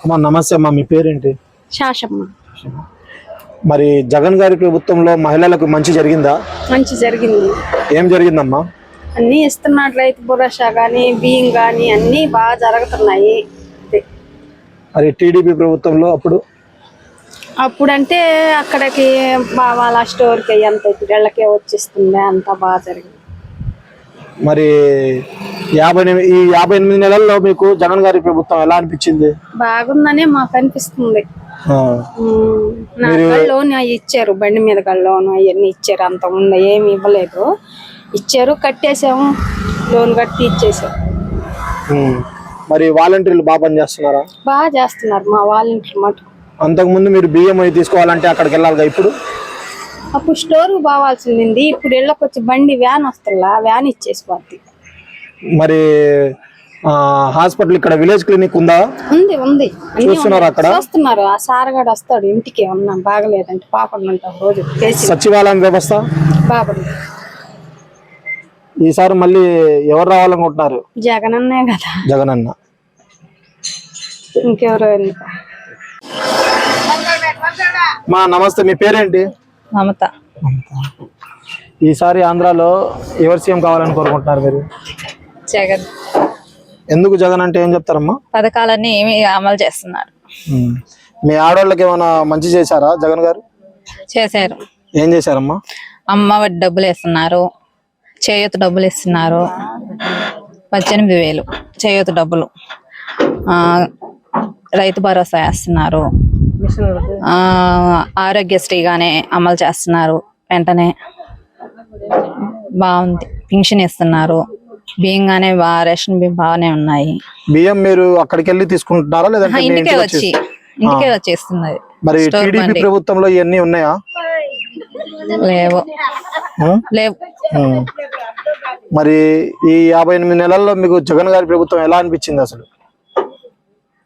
అమ్మా నమస్తే అమ్మా మీ పేరేంటి? శాషమ్మ. మరి జగన్ గారి ప్రభుత్వంలో మహిళలకు మంచి జరిగిందా? మంచి జరిగింది. ఏం జరిగిందమ్మా? అన్నీ ఇస్తున్నాడు రైతు భరోసా కానీ బియ్యం కానీ అన్నీ బాగా జరుగుతున్నాయి. మరి టీడీపీ ప్రభుత్వంలో అప్పుడు? అప్పుడంటే అక్కడికి బా- వాళ్ళ స్టోర్కి ఎంత ఇప్పుడు ఇళ్ళకే వచ్చేస్తుంది అంత బాగా జరిగింది. మరి యాభై ఈ యాభై ఎనిమిది నెలల్లో మీకు జగన్ గారి ప్రభుత్వం ఎలా అనిపించింది? బాగుందనే మాకు అనిపిస్తుంది. లోన్ అవి ఇచ్చారు బండి మీద లోన్ అవన్నీ ఇచ్చారు అంత ఉంది ఏమి ఇవ్వలేదు. ఇచ్చారు కట్టేసాము లోన్ కట్టి ఇచ్చేసాము ఉమ్. మరి వాలంటీర్లు బాగా పనిచేస్తున్నారా? బాగా చేస్తున్నారు మా వాలంటీర్ మటుకు అంతకుముందు మీరు బియ్యం తీసుకోవాలంటే అక్కడికి వెళ్ళాలిగా ఇప్పుడు? అప్పుడు స్టోర్ పోవాల్సింది ఇప్పుడు ఇళ్ళకి వచ్చి బండి వ్యాన్ వస్తుందా వ్యాన్ ఇచ్చేసిపోద్ది మరి ఆ, హాస్పిటల్ ఇక్కడ విలేజ్ క్లినిక్ ఉందా? ఉంది ఉంది. చూస్తున్నారా. అక్కడ? చూస్తున్నారు. ఆ సారగాడు వస్తాడు ఇంటికి. ఉన్నా బాగలేదంటే పాపడు ఉంటాం రోజు. సచివాలయం వ్యవస్థ? బాబడు ఈసారి మళ్ళీ ఎవరు రావాలనుకుంటున్నారు? జగన్ అన్నే కదా. జగన్ అన్న ఇంకెవరో మా నమస్తే మీ పేరేంటి? మమత. ఈసారి ఆంధ్రాలో ఎవరు సీఎం కావాలని కోరుకుంటున్నారు మీరు? జగన్. ఎందుకు జగన్ అంటే ఏం చెప్తారమ్మా? పథకాలన్నీ ఏమి అమలు చేస్తున్నారు. మీ ఆడవాళ్ళకి ఏమైనా మంచి చేశారా జగన్ గారు? చేశారు. ఏం చేశారమ్మా? అమ్మ వడ్డీ డబ్బులు ఇస్తున్నారు చేయూత డబ్బులు ఇస్తున్నారు పద్దెనిమిది వేలు చేయూత డబ్బులు. ఆ, రైతు భరోసా వేస్తున్నారు. ఆరోగ్యశ్రీగానే అమలు చేస్తున్నారు. వెంటనే బాగుంది. పింఛన్ ఇస్తున్నారు. బియ్యంగానే బా రేషన్ బియ్యం బాగానే ఉన్నాయి. బియ్యం మీరు అక్కడికి వెళ్ళి తీసుకుంటున్నారా లేదంటే ఇంటికే ఇంటికి వచ్చి ఇంటికే వచ్చేస్తున్నది మరి టీడీపీ. ప్రభుత్వంలో ఇవన్నీ ఉన్నాయా? లేవు? లేవు. మరి ఈ యాభై ఎనిమిది నెలల్లో మీకు జగన్ గారి ప్రభుత్వం ఎలా అనిపించింది అసలు?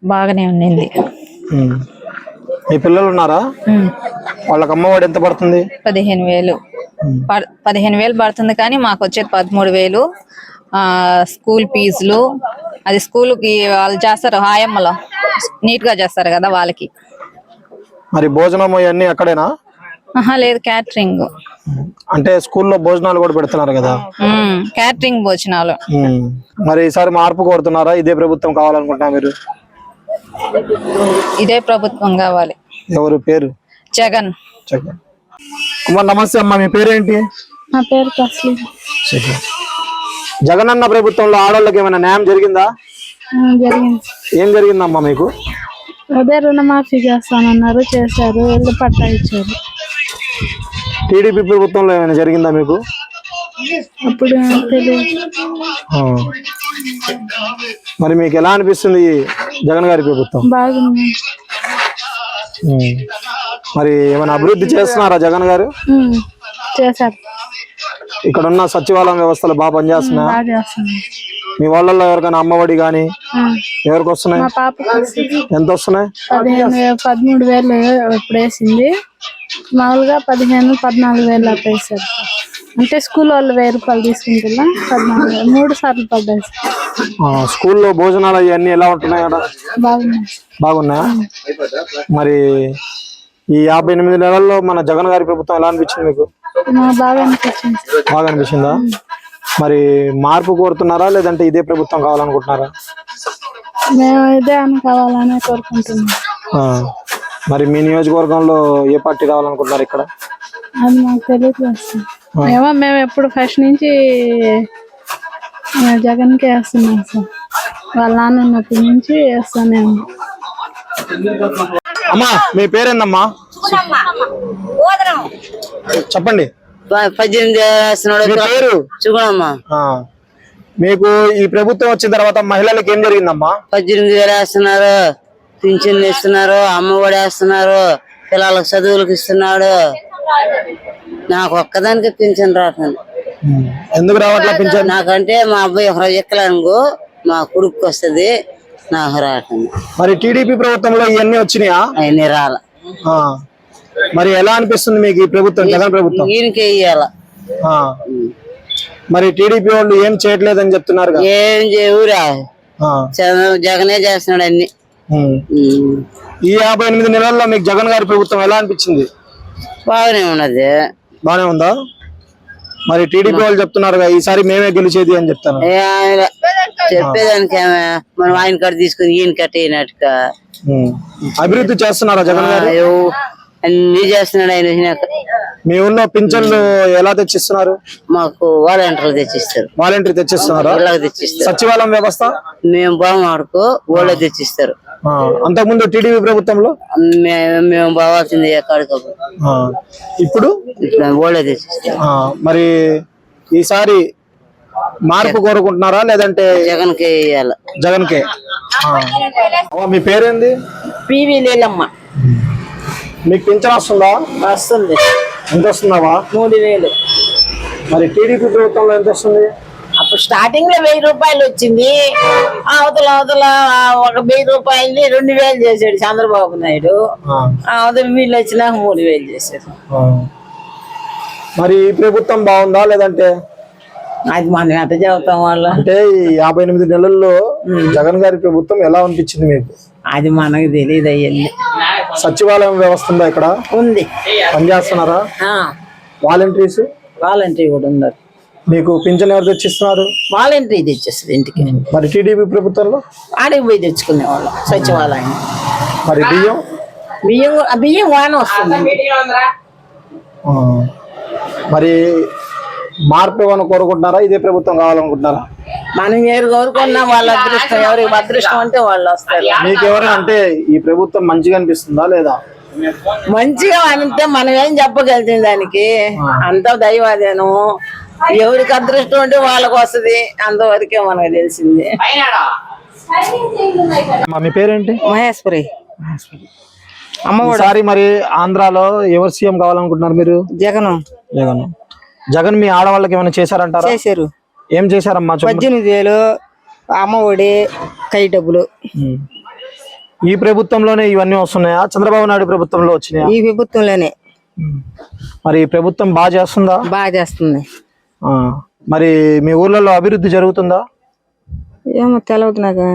బాగానే ఉండింది. మీ పిల్లలు ఉన్నారా. వాళ్ళకి అమ్మఒడి ఎంత పడుతుంది? పదిహేను వేలు. పదిహేను వేలు పడుతుంది కానీ మాకు వచ్చేది పదమూడు వేలు. ఆ స్కూల్ ఫీజులు. అది స్కూల్కి వాళ్ళు చేస్తారు హాయమ్మలో. నీట్గా చేస్తారు కదా వాళ్ళకి. మరి భోజనం ఇవన్నీ అక్కడేనా? లేదు క్యాటరింగ్. అంటే స్కూల్లో భోజనాలు కూడా పెడుతున్నారు కదా? క్యాటరింగ్ భోజనాలు. మరి ఈసారి మార్పు కోరుతున్నారా? ఇదే ప్రభుత్వం కావాలనుకుంటున్నా మీరు? ఇదే ప్రభుత్వం కావాలి. ఎవరు పేరు? జగన్. చెప్పండి అమ్మ నమస్తే అమ్మా మీ పేరేంటి? నా పేరు కస్లీ జగనన్న ప్రభుత్వంలో ఆడవాళ్ళకి ఏమైనా న్యాయం జరిగిందా? జరిగింది. ఏం జరిగిందమ్మా మీకు? అదే రుణమాఫీ చేస్తానన్నారు చేశారు పట్టా ఇచ్చారు. టీడీపీ ప్రభుత్వంలో ఏమైనా జరిగిందా మీకు? అప్పుడు. మరి మీకు ఎలా అనిపిస్తుంది జగన్ గారి ప్రభుత్వం? బాగుంది. మరి ఏమైనా అభివృద్ధి చేస్తున్నారా జగన్ గారు? చేశారు. ఇక్కడ ఉన్న సచివాలయం వ్యవస్థలు బాగా చేస్తున్నారు మీ వాళ్ళల్లో ఎవరికైనా అమ్మఒడి ఉమ్, ఎవరికి వస్తున్నాయి? ఎంత వస్తున్నాయి? పదమూడు వేలు ఇప్పుడు వేసింది మామూలుగా పదిహేను పద్నాలుగు వేలు అట్లా వేసారు అంటే స్కూల్ వాళ్ళు వెయ్యి రూపాయలు తీసుకుంటున్నా. పద్నాలుగు మూడు సార్లు పడ్డాయి. స్కూల్లో భోజనాలు అవన్నీ ఎలా ఉంటున్నాయి బాగున్నాయి. బాగున్నాయా? మరి ఈ యాభై ఎనిమిది నెలల్లో మన జగన్ గారి ప్రభుత్వం ఎలా అనిపించింది మీకు? బాగా అనిపించింది. బాగా అనిపించిందా? మరి మార్పు కోరుతున్నారా లేదంటే ఇదే ప్రభుత్వం కావాలనుకుంటున్నారా? మేము ఇదే అని కావాలని కోరుకుంటున్నాం. ఆ, మరి మీ నియోజకవర్గంలో ఏ పార్టీ రావాలనుకుంటున్నారు ఇక్కడ? అది మాకు తెలియదు ఏమో మేము ఎప్పుడు ఫస్ట్ నుంచి జగన్కే వేస్తున్నాం సార్. వాళ్ళ నాన్న ఉన్నప్పటి నుంచి వేస్తానే అమ్మా మీ పేరేందమ్మా? చెప్పండి. ప- పద్దెనిమిది వేస్తున్నాడు. మీ పేరు? చూడమ్మా ఆ, మీకు ఈ ప్రభుత్వం వచ్చిన తర్వాత మహిళలకు ఏం జరిగిందమ్మా? పద్దెనిమిది వేలు వేస్తున్నారు. పింఛన్లు ఇస్తున్నారు. అమ్మ ఒడి వేస్తున్నారు. పిల్లలకు చదువులకు ఇస్తున్నాడు. నాకు ఒక్కదానికి పింఛన్ రావట్లేదు. ఎందుకు రావట్లా పింఛన్? నాకంటే మా అబ్బాయి ఒక మా కొడుకు వస్తుంది నాకు రావట్లేదు. మరి టీడీపీ ప్రభుత్వంలో ఇవన్నీ వచ్చినాయా? అవన్నీ రాల. మరి ఎలా అనిపిస్తుంది మీకు ఈ ప్రభుత్వం జగన్ ప్రభుత్వం? ఈయనకే ఇయ్యాల. మరి టీడీపీ వాళ్ళు ఏం చేయట్లేదని చెప్తున్నారు ఏం చేయవురా. జగనే చేస్తున్నాడు అన్ని. ఈ యాభై ఎనిమిది నెలల్లో మీకు జగన్ గారి ప్రభుత్వం ఎలా అనిపించింది? బాగానే ఉన్నది. బానే ఉందా? మరి టీడీపీ వాళ్ళు చెప్తున్నారు ఈసారి మేమే గెలిచేది అని చెప్తాను చెప్పేదానికి మనం ఆయన కాడ తీసుకుని ఈయన కట్టేనట్టుగా. అభివృద్ధి చేస్తున్నారా జగన్ గారు? అన్ని చేస్తున్నాడు ఆయన మీ ఊళ్ళో పింఛన్లు ఎలా తెచ్చిస్తున్నారు? మాకు వాలంటీర్లు తెచ్చిస్తారు. వాలంటీర్ తెచ్చిస్తున్నారా? తెచ్చిస్తారు. సచివాలయం వ్యవస్థ? మేము బాగుమాడుకో వాళ్ళే తెచ్చిస్తారు. అంతకుముందు టీడీపీ ప్రభుత్వంలో? మేము మేము బావాల్సింది ఎక్కడికి. ఆ, ఇప్పుడు? మరి ఈసారి మార్పు కోరుకుంటున్నారా? లేదంటే జగన్కి వేయాలి జగన్ కే మీ పేరేంది? పివి నీలమ్మ మీకు పింఛన్ వస్తుందా? వస్తుంది. ఎంత వస్తుందావా మూడు వేలు. మరి టీడీపీ ప్రభుత్వంలో ఎంత వస్తుంది? అప్పుడు స్టార్టింగ్లో వెయ్యి రూపాయలు వచ్చింది. అవతల అవతల ఒక వెయ్యి రూపాయలని రెండు వేలు చేశాడు చంద్రబాబు నాయుడు. అవతల వీళ్ళు వచ్చినాక మూడు వేలు చేశారు. మరి ఈ ప్రభుత్వం బాగుందా లేదంటే? అది మనం ఎట్ట చెబుతాం వాళ్ళు? అంటే ఈ యాభై ఎనిమిది నెలల్లో జగన్ గారి ప్రభుత్వం ఎలా అనిపించింది మీకు? అది మనకు తెలియదు అయ్యింది సచివాలయం వ్యవస్థ ఉందా ఇక్కడ? ఉంది. పనిచేస్తున్నారా? వాలంటీర్స్ వాలంటరీ కూడా ఉన్నారు. మీకు పింఛన్ ఎవరు తెచ్చిస్తున్నారు? వాలంటరీ తెచ్చేస్తుంది ఇంటికి. మరి టీడీపీ ప్రభుత్వంలో? ఆడికి పోయి తెచ్చుకునేవాళ్ళం సచివాలయం. మరి బియ్యం? బియ్యం బియ్యం వాన వస్తుంది. ఆ. మరి మార్పు ఏమైనా కోరుకుంటున్నారా? ఇదే ప్రభుత్వం కావాలనుకుంటున్నారా? మనం ఎవరు కోరుకున్నా వాళ్ళ అదృష్టం ఎవరికి అదృష్టం అంటే వాళ్ళు వస్తారు. మీకు ఎవరైనా అంటే ఈ ప్రభుత్వం మంచిగా అనిపిస్తుందా లేదా? మంచిగా అంటే మనం ఏం చెప్పగలుగుతాం దానికి? అంతా దైవాదేను ఎవరికి అదృష్టం ఉంటే వాళ్ళకి వస్తది. అంతవరకే మనకు తెలిసింది. మా పేరేంటి? మహేశ్వరి. ఈసారి మరి ఆంధ్రాలో ఎవరు సీఎం కావాలనుకుంటున్నారు మీరు? జగన్. జగన్. జగన్ మీ ఆడవాళ్ళకి ఏమైనా చేశారంటారా? చేశారు. ఏం చేశారమ్మా? చెప్పండి. పద్దెనిమిది వేలు అమ్మ ఒడి కై డబ్బులు. ఈ ప్రభుత్వంలోనే ఇవన్నీ వస్తున్నాయా? చంద్రబాబు నాయుడు ప్రభుత్వంలో వచ్చినాయా? ఈ ప్రభుత్వంలోనే. మరి ఈ ప్రభుత్వం బాగా చేస్తుందా? బాగా చేస్తుంది. మరి మీ ఊర్లలో అభివృద్ధి జరుగుతుందా? ఏమో తెలవదు నాకు.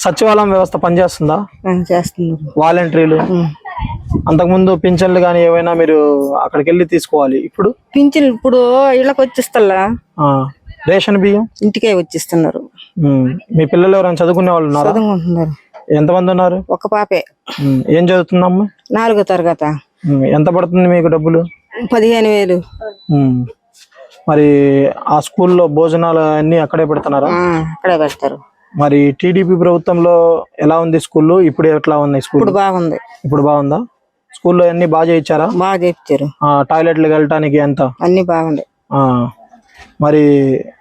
సచివాలయం వ్యవస్థ పనిచేస్తుందా? చేస్తున్నారు వాలంటీర్లు? అంతకుముందు పింఛన్లు కానీ ఏవైనా మీరు అక్కడికి వెళ్ళి తీసుకోవాలి. ఇప్పుడు? పింఛన్లు ఇప్పుడు ఇళ్ళకి వచ్చిస్తల్లా. ఆ. రేషన్ బియ్యం? ఇంటికే వచ్చిస్తున్నారు. మీ పిల్లలు ఎవరైనా చదువుకునే వాళ్ళు ఉన్నారా? చదువుకుంటున్నారు. ఎంతమంది ఉన్నారు? ఒక పాపే. ఏం చదువుతుందమ్మా? నాలుగో తరగత. ఎంత పడుతుంది మీకు డబ్బులు? పదిహేను వేలు. మరి ఆ స్కూల్లో భోజనాలు అన్ని అక్కడే పెడుతున్నారా? అక్కడే పెడతారు. మరి టీడీపీ ప్రభుత్వంలో ఎలా ఉంది స్కూల్? ఇప్పుడు ఎట్లా ఉంది స్కూల్? ఇప్పుడు బాగుంది. ఇప్పుడు బాగుందా? స్కూల్లో అన్ని బాగా చేయించారా? బాగా చేపించారు ఆ, టాయిలెట్లకు వెళ్ళటానికి ఎంత? అన్ని బాగుండే. ఆ, మరి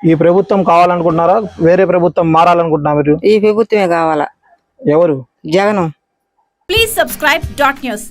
ఈ ప్రభుత్వం కావాలనుకుంటున్నారా? వేరే ప్రభుత్వం మారాలనుకుంటున్నా మీరు? ఈ ప్రభుత్వమే కావాలా. ఎవరు? జగనం. Please subscribe dot news.